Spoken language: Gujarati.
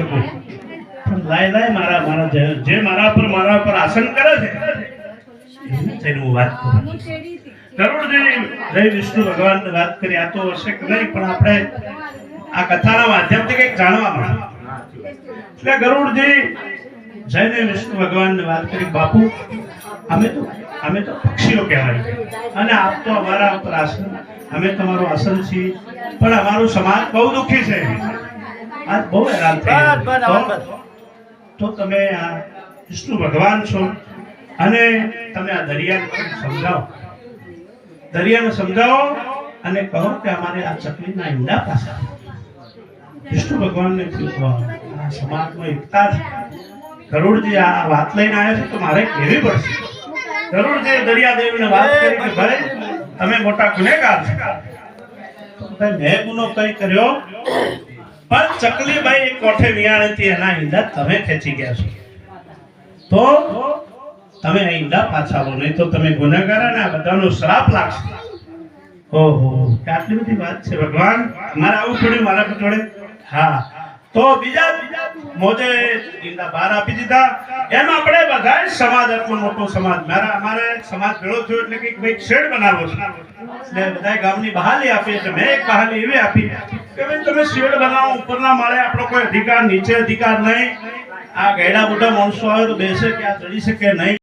શકું. લાય લાય મારા મારા જે- મારા પર મારા પર આસન કરે છે બાપુ, અમે તો અમે તો પક્ષીઓ કહેવાય અને આપ તો અમારા ઉપર આસન અમે તમારું આસન છીએ. પણ અમારું સમાજ બહુ દુઃખી છે. આજ બહુ હેરાન થઈ. તો તમે આ વિષ્ણુ ભગવાન છો અને તમે આ દરિયાને સમજાવો. દરિયાને સમજાવો અને કહો કે અમારે આ ચકલીના ઈંડા પાસે વિષ્ણુ ભગવાનને થયું, આ સમાજમાં એકતા છે. ગરુડજી આ વાત લઈને આવ્યા છે તો મારે કહેવી પડશે. ગરુડજી દરિયાદેવીને વાત કરી કે ભાઈ તમે મોટા ગુનેગાર છો. મેં ગુનો કઈ કર્યો? પણ ચકલીબાઈ એક કોઠે વિયાણીથી એના ઈંડા તમે ખેંચી ગયા છો. તો તમે ઈંડા પાછા આવો, નહીં તો તમે ગુનેગાર અને આ બધાનો શ્રાપ લાગશે. ઓહો, આટલી બધી વાત છે ભગવાન. મારે આવું પડ્યું મારા જોડે હા. તો બીજા મોજે ઈંડા બહાર આપી દીધા. એમ આપણે બધા સમાજ આટલો મોટો સમાજ. મારા અમારે સમાજ ભેળો થયો એટલે કે ભાઈ શેડ બનાવો છે. એટલે બધા ગામની બહાલી આપી, એટલે મેં એક બહાલી એવી આપી. તમે શેડ બનાવો, ઉપરના માળે આપણો કોઈ અધિકાર, નીચે અધિકાર નહીં. આ ગયડા મોટા માણસો આવે તો બેસે કે આ ચડી શકે નહીં.